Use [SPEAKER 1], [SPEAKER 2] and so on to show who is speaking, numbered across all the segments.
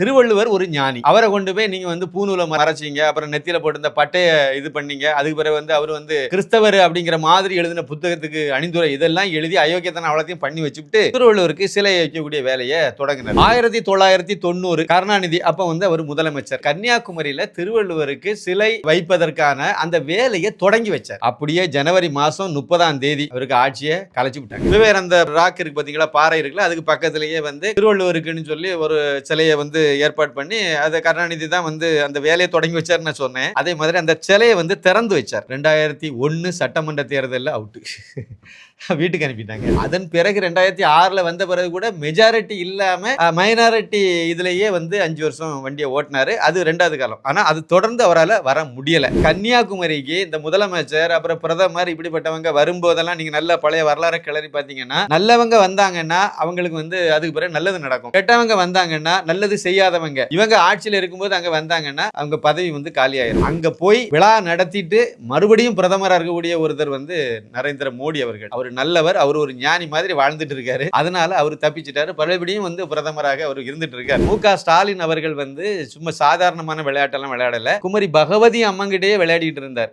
[SPEAKER 1] திருவள்ளுவர் ஒரு ஞானி. அவரை கொண்டு போய் நீங்க வந்து பூநூலை மறைச்சிங்க அப்புறம் நெத்தியில போட்டு இந்த பட்டைய இது பண்ணீங்க அதுக்கு பிறகு வந்து அவர் வந்து கிறிஸ்தவர் அப்படிங்கிற மாதிரி எழுதின புத்தகத்துக்கு அணிந்துரை இதெல்லாம் எழுதி அயோக்கியத்தனம் அவ்வளோத்தையும் பண்ணி வச்சுட்டு திருவள்ளுவருக்கு சிலை வைக்கக்கூடிய வேலையை தொடங்கினார். ஆயிரத்தி தொள்ளாயிரத்தி தொண்ணூறு கருணாநிதி அப்ப வந்து அவர் முதலமைச்சர். கன்னியாகுமரியில திருவள்ளுவருக்கு சிலை வைப்பதற்கான அந்த வேலையை தொடங்கி வச்சார். அப்படியே ஜனவரி மாசம் முப்பதாம் தேதி அவருக்கு ஆட்சியை கலைச்சு விட்டாங்க. விவேகானந்த ராக் இருக்கு பாத்தீங்களா? பாறை இருக்குல்ல அதுக்கு பக்கத்திலேயே வந்து திருவள்ளுவருக்குன்னு சொல்லி ஒரு சிலையை வந்து ஏற்பாடு பண்ணி அதை கருணாநிதி தான் வந்து அந்த வேலையை தொடங்கி வச்சார் நான் சொன்னேன். அதே மாதிரி அந்த சிலையை வந்து திறந்து வச்சார். ரெண்டாயிரத்தி ஒன்று சட்டமன்ற தேர்தலில் அவுட்டு. வீட்டுக்கு அனுப்பிட்டாங்க. அதன் பிறகு ரெண்டாயிரத்தி ஆறில் வந்த பிறகு கூட மெஜாரிட்டி இல்லாமல் மைனாரிட்டி இதுலேயே வந்து அஞ்சு வருஷம் வண்டியை ஓட்டினார். அது ரெண்டாவது காலம். ஆனால் அது தொடர்ந்து அவரால் வர முடியலை. கன்னியாகுமரிக்கு இந்த முதலமைச்சர் அப்புறம் பிரதமர் இப்படிப்பட்டவங்க வரும்போதெல்லாம் நீங்கள் நல்ல பழைய வரலாறு கிளறி பார்த்தீங்கன்னா நல்லவங்க வந்தாங்கன்னா அவங்களுக்கு வந்து அதுக்கு பிறகு நல்லது நடக்கும். கெட்டவங்க வந்தாங்கன்னா நல்லது தெரியாதவங்க. இவங்க ஆட்சியில் இருக்கும்போது அங்க வந்தாங்கன்னா அவங்க பதவி வந்து காலியாயிரும். அங்க போய் விழா நடத்திட்டு மறுபடியும் பிரதமராக இருக்கக்கூடிய ஒருத்தர் வந்து நரேந்திர மோடி அவர்கள். அவர் நல்லவர் அவர் ஒரு ஞானி மாதிரி வாழ்ந்துட்டு இருக்காரு. அதனால அவர் தப்பிச்சிட்டாரு. மறுபடியும் வந்து பிரதமராக அவர் இருந்துட்டு இருக்காரு. மு க ஸ்டாலின் அவர்கள் வந்து சும்மா சாதாரணமான விளையாட்டெல்லாம் விளையாடல. குமரி பகவதி அம்மங்கிட்டயே விளையாடிட்டு இருந்தார்.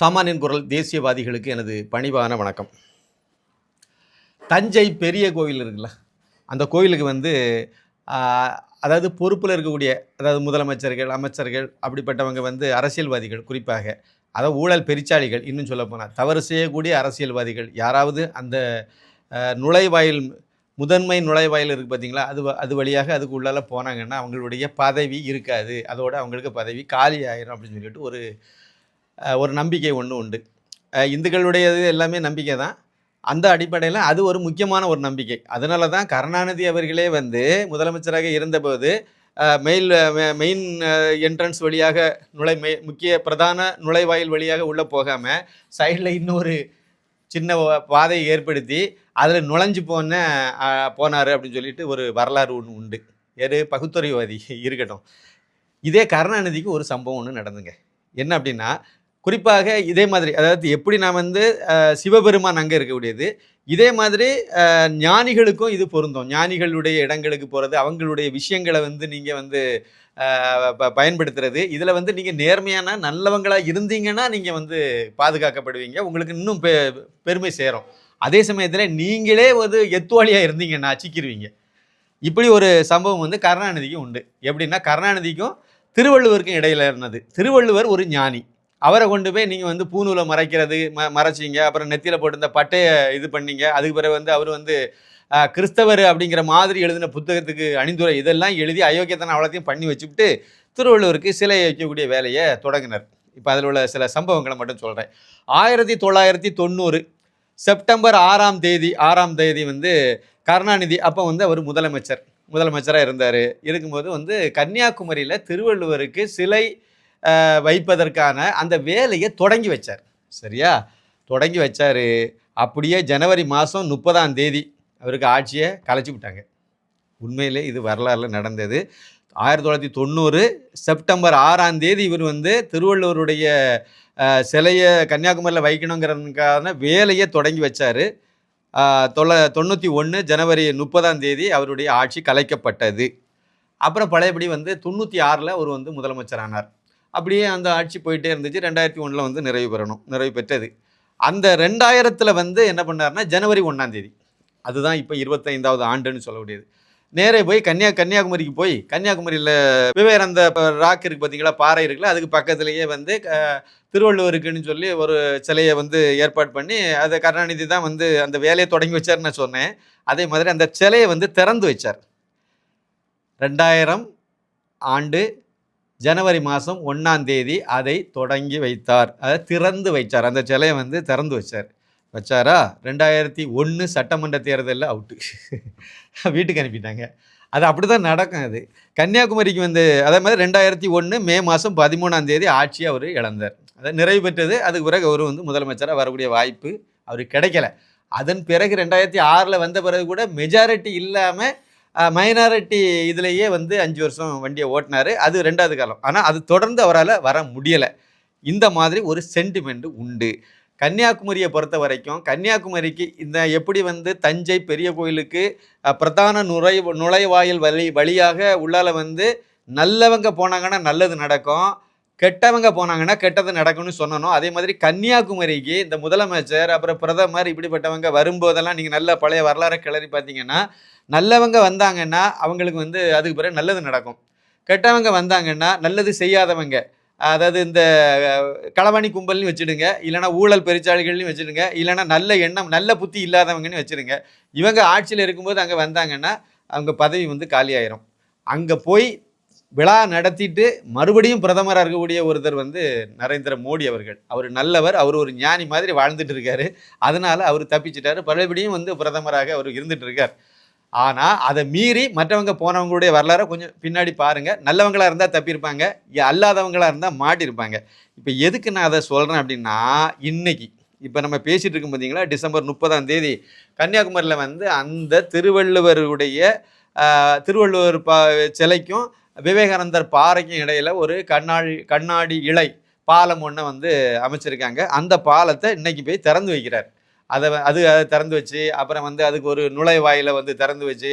[SPEAKER 1] சாமானியன் குரல் தேசியவாதிகளுக்கு எனது பணிவான வணக்கம். தஞ்சை பெரிய கோவில் இருக்குல்ல அந்த கோயிலுக்கு வந்து அதாவது பொறுப்பில் இருக்கக்கூடிய அதாவது முதலமைச்சர்கள் அமைச்சர்கள் அப்படிப்பட்டவங்க வந்து அரசியல்வாதிகள் குறிப்பாக அதாவது ஊழல் பெரிச்சாளிகள் இன்னும் சொல்லப்போனால் தவறு செய்யக்கூடிய அரசியல்வாதிகள் யாராவது அந்த நுழைவாயில் முதன்மை நுழைவாயில் இருக்குது பார்த்தீங்களா அது அது வழியாக அதுக்கு உள்ளால் போனாங்கன்னா அவங்களுடைய பதவி இருக்காது. அதோட அவங்களுக்கு பதவி காலி ஆயிரும் அப்படின்னு சொல்லிட்டு ஒரு ஒரு நம்பிக்கை ஒன்று உண்டு. இந்துக்களுடையது எல்லாமே நம்பிக்கை தான் அந்த அடிப்படையில் அது ஒரு முக்கியமான ஒரு நம்பிக்கை. அதனால தான் கருணாநிதி அவர்களே வந்து முதலமைச்சராக இருந்தபோது மெயில் மெயின் என்ட்ரன்ஸ் வழியாக நுழை மெ முக்கிய பிரதான நுழைவாயில் வழியாக உள்ளே போகாமல் சைடில் இன்னொரு சின்ன பாதையை ஏற்படுத்தி அதில் நுழைஞ்சு போன போனார் அப்படின்னு சொல்லிட்டு ஒரு வரலாறு ஒன்று உண்டு. எது பகுத்தறிவாதி இருக்கட்டும். இதே கருணாநிதிக்கு ஒரு சம்பவம் ஒன்று நடந்துங்க. என்ன அப்படின்னா குறிப்பாக இதே மாதிரி அதாவது எப்படி நான் வந்து சிவபெருமான் அங்கே இருக்கக்கூடியது இதே மாதிரி ஞானிகளுக்கும் இது பொருந்தும். ஞானிகளுடைய இடங்களுக்கு போகிறது அவங்களுடைய விஷயங்களை வந்து நீங்கள் வந்து ப- பயன்படுத்துறது இதில் வந்து நீங்கள் நேர்மையான நல்லவங்களாக இருந்தீங்கன்னா நீங்கள் வந்து பாதுகாக்கப்படுவீங்க. உங்களுக்கு இன்னும் பெ பெருமை சேரும். அதே சமயத்தில் நீங்களே ஒரு எத்துவாளியாக இருந்தீங்கன்னா சிக்கிடுவீங்க இப்படி ஒரு சம்பவம் வந்து கருணாநிதிக்கும் உண்டு. எப்படின்னா கருணாநிதிக்கும் திருவள்ளுவருக்கும் இடையில இருந்தது. திருவள்ளுவர் ஒரு ஞானி. அவரை கொண்டு போய் நீங்கள் வந்து பூநூலை மறைக்கிறது ம மறைச்சிங்க. அப்புறம் நெத்தியில் போட்டிருந்த பட்டையை இது பண்ணீங்க. அதுக்கு பிறகு வந்து அவர் வந்து கிறிஸ்தவர் அப்படிங்கிற மாதிரி எழுதின புத்தகத்துக்கு அணிந்துரை இதெல்லாம் எழுதி அயோக்கியத்தனம் அவ்வளோத்தையும் பண்ணி வச்சுவிட்டு திருவள்ளுவருக்கு சிலை வைக்கக்கூடிய வேலையை தொடங்கினர். இப்போ அதில் உள்ள சில சம்பவங்களை மட்டும் சொல்கிறேன் ஆயிரத்தி தொள்ளாயிரத்தி தொண்ணூறு செப்டம்பர் ஆறாம் தேதி ஆறாம் தேதி வந்து கருணாநிதி அப்போ வந்து அவர் முதலமைச்சர். முதலமைச்சராக இருந்தார். இருக்கும்போது வந்து கன்னியாகுமரியில் திருவள்ளுவருக்கு சிலை வைப்பதற்கான அந்த வேலையை தொடங்கி வச்சார். சரியா? தொடங்கி வச்சார். அப்படியே ஜனவரி மாதம் முப்பதாம் தேதி அவருக்கு ஆட்சியை கலைச்சி விட்டாங்க. உண்மையிலே இது வரலாறுல நடந்தது. ஆயிரத்தி தொள்ளாயிரத்தி தொண்ணூறு செப்டம்பர் ஆறாம் தேதி இவர் வந்து திருவள்ளுவருடைய சிலையை கன்னியாகுமரியில் வைக்கணுங்கிறதுக்கான வேலையை தொடங்கி வச்சார். தொள்ள தொண்ணூற்றி ஒன்று ஜனவரி முப்பதாம் தேதி அவருடைய ஆட்சி கலைக்கப்பட்டது. அப்புறம் பழையபடி வந்து தொண்ணூற்றி ஆறில் அவர் வந்து முதலமைச்சர் ஆனார் அப்படியே அந்த ஆட்சி போயிட்டே இருந்துச்சு. ரெண்டாயிரத்தி ஒன்றில் வந்து நிறைவு பெறணும் நிறைவு பெற்றது. அந்த ரெண்டாயிரத்தில் வந்து என்ன பண்ணாருன்னா ஜனவரி ஒன்றாந்தேதி அதுதான் இப்போ இருபத்தைந்தாவது ஆண்டுன்னு சொல்லக்கூடியது நேரே போய் கன்னியா கன்னியாகுமரிக்கு போய் கன்னியாகுமரியில் விவேகானந்த ராக் இருக்குது பார்த்தீங்களா பாறை இருக்குல்ல அதுக்கு பக்கத்துலேயே வந்து திருவள்ளுவருக்குன்னு சொல்லி ஒரு சிலையை வந்து ஏற்பாடு பண்ணி அதை கருணாநிதி தான் வந்து அந்த வேலையை தொடங்கி வச்சார்னு நான் சொன்னேன். அதே மாதிரி அந்த சிலையை வந்து திறந்து வச்சார். ரெண்டாயிரம் ஆண்டு ஜனவரி மாதம் ஒன்றாம் தேதி அதை தொடங்கி வைத்தார். அதை திறந்து வைச்சார். அந்த சிலையை வந்து திறந்து வச்சார். வச்சாரா? ரெண்டாயிரத்தி ஒன்று சட்டமன்ற தேர்தலில் அவுட்டு வீட்டுக்கு அனுப்பிட்டாங்க. அது அப்படி தான் நடக்கும் அது. கன்னியாகுமரிக்கு வந்து அதே மாதிரி ரெண்டாயிரத்தி ஒன்று மே மாதம் பதிமூணாம் தேதி ஆட்சி அவர் இழந்தார். அதை நிறைவு பெற்றது அதுக்கு பிறகு அவர் வந்து முதலமைச்சராக வரக்கூடிய வாய்ப்பு அவருக்கு கிடைக்கல. அதன் பிறகு ரெண்டாயிரத்தி ஆறில் வந்த பிறகு கூட மெஜாரிட்டி இல்லாமல் மைனாரிட்டி இதுலேயே வந்து அஞ்சு வருஷம் வண்டியை ஓட்டினார். அது ரெண்டாவது காலம். ஆனால் அது தொடர்ந்து அவரால் வர முடியலை. இந்த மாதிரி ஒரு சென்டிமெண்ட் உண்டு. கன்னியாகுமரியை பொறுத்த வரைக்கும் கன்னியாகுமரிக்கு இந்த எப்படி வந்து தஞ்சை பெரிய கோயிலுக்கு பிரதான நுழை நுழைவாயில் வழி வழியாக உள்ளால வந்து நல்லவங்க போனாங்கன்னா நல்லது நடக்கும். கெட்டவங்க போனாங்கன்னா கெட்டது நடக்கும்னு சொன்னணும் அதே மாதிரி கன்னியாகுமரிக்கு இந்த முதலமைச்சர் அப்புறம் பிரதமர் இப்படிப்பட்டவங்க வரும்போதெல்லாம் நீங்கள் நல்ல பழைய வரலாறை கிளறி பார்த்தீங்கன்னா நல்லவங்க வந்தாங்கன்னா அவங்களுக்கு வந்து அதுக்கு பிறகு நல்லது நடக்கும். கெட்டவங்க வந்தாங்கன்னா நல்லது செய்யாதவங்க அதாவது இந்த களவாணி கும்பல்னு வச்சுடுங்க இல்லைன்னா ஊழல் பெருச்சாளிகள்னு வச்சுடுங்க இல்லைன்னா நல்ல எண்ணம் நல்ல புத்தி இல்லாதவங்கன்னு வச்சுடுங்க. இவங்க ஆட்சியில் இருக்கும்போது அங்கே வந்தாங்கன்னா அவங்க பதவி வந்து காலியாயிரும். அங்கே போய் விழா நடத்திட்டு மறுபடியும் பிரதமராக இருக்கக்கூடிய ஒருத்தர் வந்து நரேந்திர மோடி அவர்கள். அவர் நல்லவர் அவர் ஒரு ஞானி மாதிரி வாழ்ந்துட்டு இருக்காரு. அதனால அவர் தப்பிச்சிட்டாரு. மறுபடியும் வந்து பிரதமராக அவர் இருந்துட்டு இருக்கார். ஆனால் அதை மீறி மற்றவங்க போனவங்களுடைய வரலாறை கொஞ்சம் பின்னாடி பாருங்கள் நல்லவங்களாக இருந்தால் தப்பியிருப்பாங்க. அல்லாதவங்களாக இருந்தால் மாட்டியிருப்பாங்க. இப்போ எதுக்கு நான் அதை சொல்கிறேன் அப்படின்னா இன்னைக்கு இப்போ நம்ம பேசிகிட்டு இருக்கோம் பார்த்தீங்களா டிசம்பர் முப்பதாம் தேதி கன்னியாகுமரியில் வந்து அந்த திருவள்ளுவருடைய திருவள்ளுவர் பா சிலைக்கும் விவேகானந்தர் பாறைக்கும் இடையில் ஒரு கண்ணாடி கண்ணாடி இலை பாலம் ஒன்று வந்து அமைச்சிருக்காங்க. அந்த பாலத்தை இன்னைக்கு போய் திறந்து வைக்கிறார். அதை அது அதை திறந்து வச்சு அப்புறம் வந்து அதுக்கு ஒரு நுழைவாயில் வந்து திறந்து வச்சு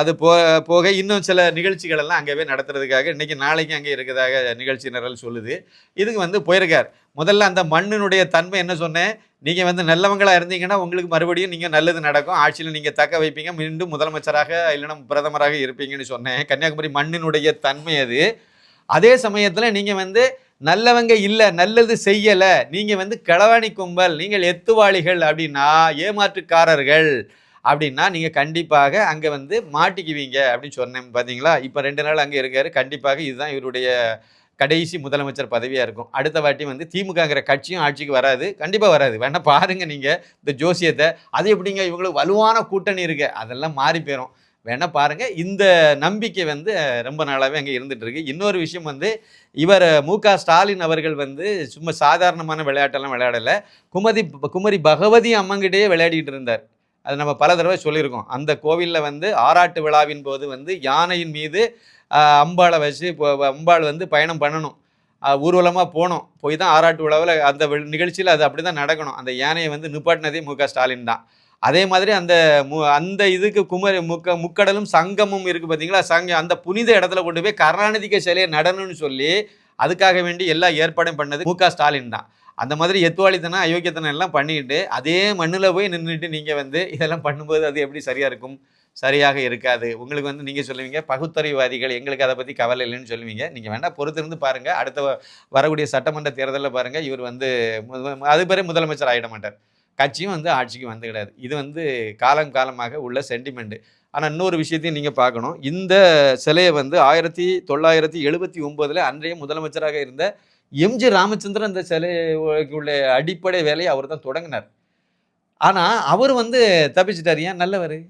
[SPEAKER 1] அது போ போக இன்னும் சில நிகழ்ச்சிகள் எல்லாம் போய் நடத்துறதுக்காக இன்றைக்கி நாளைக்கு அங்கே இருக்கிறதாக நிகழ்ச்சி நிரல் சொல்லுது. இதுக்கு வந்து போயிருக்கார். முதல்ல அந்த மண்ணினுடைய தன்மை என்ன சொன்னேன்? நீங்கள் வந்து நல்லவங்களாக இருந்தீங்கன்னா உங்களுக்கு மறுபடியும் நீங்கள் நல்லது நடக்கும். ஆட்சியில் நீங்கள் தக்க வைப்பீங்க. மீண்டும் முதலமைச்சராக இல்லைன்னா பிரதமராக இருப்பீங்கன்னு சொன்னேன். கன்னியாகுமரி மண்ணினுடைய தன்மை அது. அதே சமயத்தில் நீங்கள் வந்து நல்லவங்க இல்லை நல்லது செய்யலை நீங்கள் வந்து களவாணி கும்பல் நீங்கள் எத்துவாளிகள் அப்படின்னா ஏமாற்றுக்காரர்கள் அப்படின்னா நீங்கள் கண்டிப்பாக அங்கே வந்து மாட்டிக்குவீங்க அப்படின்னு சொன்னேன். பார்த்தீங்களா இப்போ ரெண்டு நாள் அங்கே இருக்காரு. கண்டிப்பாக இதுதான் இவருடைய கடைசி முதலமைச்சர் பதவியாக இருக்கும். அடுத்த வாட்டி வந்து திமுகங்கிற கட்சியும் ஆட்சிக்கு வராது. கண்டிப்பாக வராது. வேணால் பாருங்கள் நீங்கள் இந்த ஜோசியத்தை. அது எப்படிங்க இவங்களுக்கு வலுவான கூட்டணி இருக்கு? அதெல்லாம் மாறி போயிடும் வேணால் பாருங்கள் இந்த நம்பிக்கை வந்து ரொம்ப நாளாகவே அங்கே இருந்துகிட்ருக்கு இன்னொரு விஷயம் வந்து இவர் மு க ஸ்டாலின் அவர்கள் வந்து சும்மா சாதாரணமான விளையாட்டெல்லாம் விளையாடலை. குமதி குமரி பகவதி அம்மங்கிட்டே விளையாடிக்கிட்டு இருந்தார். அது நம்ம பல தடவை சொல்லியிருக்கோம். அந்த கோவிலில் வந்து ஆராட்டு விழாவின் போது வந்து யானையின் மீது அம்பாளை வச்சு இப்போ அம்பாள் வந்து பயணம் பண்ணணும். ஊர்வலமாக போனோம். போய் தான் ஆராட்டு விழாவில் அந்த நிகழ்ச்சியில் அது அப்படி தான் நடக்கணும். அந்த யானையை வந்து நிப்பாட்டினதே மு க. ஸ்டாலின் தான். அதே மாதிரி அந்த மு அந்த இதுக்கு குமரி முக்க முக்கடலும் சங்கமும் இருக்குது பார்த்தீங்களா சங்கம் அந்த புனித இடத்துல கொண்டு போய் கருணாநிதிக்கு சிலையை நடணும்னு சொல்லி அதுக்காக வேண்டி எல்லா ஏற்பாடும் பண்ணது மு க. ஸ்டாலின் தான். அந்த மாதிரி எத்துவாளித்தனம் அயோக்கியத்தனம் எல்லாம் பண்ணிக்கிட்டு அதே மண்ணில் போய் நின்றுட்டு நீங்கள் வந்து இதெல்லாம் பண்ணும்போது அது எப்படி சரியாக இருக்கும்? சரியாக இருக்காது. உங்களுக்கு வந்து நீங்கள் சொல்லுவீங்க பகுத்தறிவாதிகள் எங்களுக்கு அதை பற்றி கவலை இல்லைன்னு சொல்லுவீங்க. நீங்கள் வேணால் பொறுத்திருந்து பாருங்கள் அடுத்த வரக்கூடிய சட்டமன்ற தேர்தலில் பாருங்கள் இவர் வந்து அது பிறகு முதலமைச்சர் ஆகிட மாட்டார். கட்சியும் வந்து ஆட்சிக்கு வந்து கிடையாது இது வந்து காலம் காலமாக உள்ள சென்டிமெண்ட்டு ஆனால் இன்னொரு விஷயத்தையும் நீங்கள் பார்க்கணும். இந்த சிலையை வந்து ஆயிரத்தி தொள்ளாயிரத்தி எழுபத்தி ஒம்போதில் அன்றைய முதலமைச்சராக இருந்த எம்ஜி ராமச்சந்திரன் அந்த சிலைக்குள்ள அடிப்படை வேலையை அவர் தான் தொடங்கினார். ஆனால் அவர் வந்து தப்பிச்சிட்டார். ஏன்? நல்லவர்.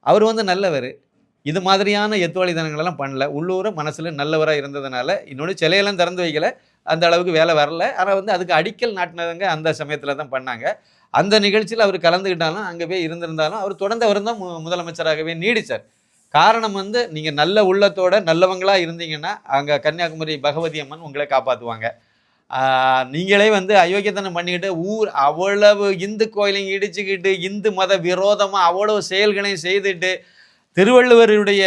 [SPEAKER 1] அவர் வந்து நல்லவர். இது மாதிரியான எத்துவாளித்தனங்களெல்லாம் பண்ணல. உள்ளூர மனசில் நல்லவராக இருந்ததுனால இன்னொன்று சிலையெல்லாம் திறந்து வைக்கல. அந்த அளவுக்கு வேலை வரல. ஆனால் வந்து அதுக்கு அடிக்கல் நாட்டினவங்க அந்த சமயத்தில் தான் பண்ணாங்க. அந்த நிகழ்ச்சியில் அவர் கலந்துக்கிட்டாலும் அங்கே போய் இருந்திருந்தாலும் அவர் தொடர்ந்து அவர் தான் மு- முதலமைச்சராகவே நீடிச்சார். காரணம் வந்து நீங்கள் நல்ல உள்ளத்தோட நல்லவங்களாக இருந்தீங்கன்னா அங்கே கன்னியாகுமரி பகவதி அம்மன் உங்களை காப்பாற்றுவாங்க நீங்களே வந்து அயோக்கியத்தனம் பண்ணிக்கிட்டு ஊர் அவ்வளவு இந்து கோயிலையும் இடிச்சுக்கிட்டு இந்து மத விரோதமாக அவ்வளவு செயல்களையும் செய்துட்டு திருவள்ளுவருடைய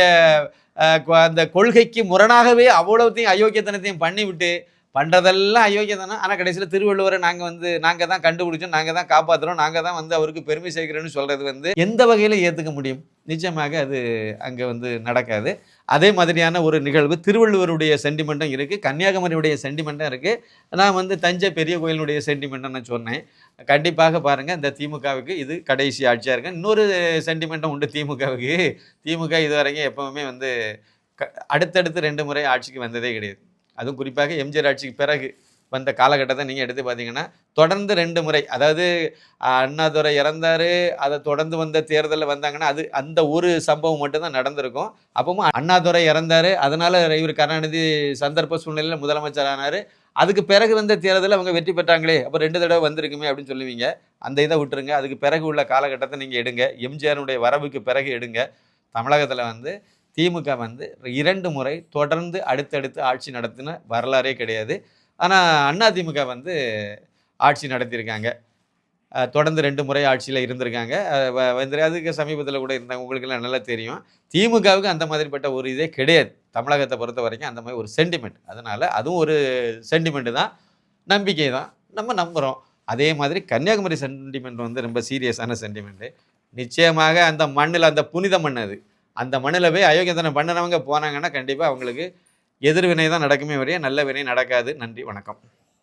[SPEAKER 1] அந்த கொள்கைக்கு முரணாகவே அவ்வளவுத்தையும் அயோக்கியத்தனத்தையும் பண்ணிவிட்டு பண்ணுறதெல்லாம் அயோக்கியத்தனம். ஆனால் கடைசியில் திருவள்ளுவரை நாங்கள் வந்து நாங்கள் தான் கண்டுபிடிச்சோம் நாங்கள் தான் காப்பாற்றுறோம் நாங்கள் தான் வந்து அவருக்கு பெருமை சேர்க்கிறோன்னு சொல்கிறது வந்து எந்த வகையில் ஏற்றுக்க முடியும்? நிச்சயமாக அது அங்கே வந்து நடக்காது. அதே மாதிரியான ஒரு நிகழ்வு திருவள்ளுவருடைய சென்டிமெண்ட்டும் இருக்குது கன்னியாகுமரியுடைய சென்டிமெண்ட்டும் இருக்குது நான் வந்து தஞ்சை பெரிய கோயிலுடைய சென்டிமெண்ட்டும் நான் சொன்னேன். கண்டிப்பாக பாருங்கள் இந்த திமுகவுக்கு இது கடைசி ஆட்சியாக இருக்கு. இன்னொரு சென்டிமெண்ட்டும் உண்டு திமுகவுக்கு. திமுக இது வரைக்கும் வந்து க அடுத்தடுத்து ரெண்டு முறை ஆட்சிக்கு வந்ததே கிடையாது. அதுவும் குறிப்பாக எம்ஜிஆர் ஆட்சிக்கு பிறகு. வந்த காலகட்டத்தை நீங்கள் எடுத்து பார்த்தீங்கன்னா தொடர்ந்து ரெண்டு முறை அதாவது அண்ணாதுரை இறந்தார் அதை தொடர்ந்து வந்த தேர்தலில் வந்தாங்கன்னா அது அந்த ஒரு சம்பவம் மட்டும்தான் நடந்திருக்கும். அப்பவும் அண்ணாதுரை இறந்தாரு அதனால் இவர் கருணாநிதி சந்தர்ப்ப சூழ்நிலையில் முதலமைச்சர் ஆனார். அதுக்கு பிறகு வந்த தேர்தலில் அவங்க வெற்றி பெற்றாங்களே அப்போ ரெண்டு தடவை வந்திருக்குமே அப்படின்னு சொல்லுவீங்க. அந்த இதை விட்டுருங்க அதுக்கு பிறகு உள்ள காலகட்டத்தை நீங்கள் எடுங்க எம்ஜிஆருடைய வரவுக்கு பிறகு எடுங்க. தமிழகத்தில் வந்து திமுக வந்து இரண்டு முறை தொடர்ந்து அடுத்தடுத்து ஆட்சி நடத்தின வரலாறே கிடையாது. ஆனால் அதிமுக வந்து ஆட்சி நடத்தியிருக்காங்க. தொடர்ந்து ரெண்டு முறை ஆட்சியில் இருந்திருக்காங்க. வ- வந்து அதுக்கு சமீபத்தில் கூட இருந்தாங்க உங்களுக்கெல்லாம் நல்லா தெரியும். திமுகவுக்கு அந்த மாதிரிப்பட்ட ஒரு இதே கிடையாது. தமிழகத்தை பொறுத்த வரைக்கும் அந்த மாதிரி ஒரு சென்டிமெண்ட் அதனால் அதுவும் ஒரு சென்டிமெண்ட்டு தான். நம்பிக்கை தான். நம்ம நம்புகிறோம் அதே மாதிரி கன்னியாகுமரி சென்டிமெண்ட் வந்து ரொம்ப சீரியஸான சென்டிமெண்ட்டு நிச்சயமாக அந்த மண்ணில் அந்த புனித மண் அது. அந்த மண்ணில் போய் அயோக்கியத்தனம் பண்ணினவங்க போனாங்கன்னா கண்டிப்பாக அவங்களுக்கு எதிர்வினை தான் நடக்குமே வரைய நல்ல வினை நடக்காது. நன்றி வணக்கம்.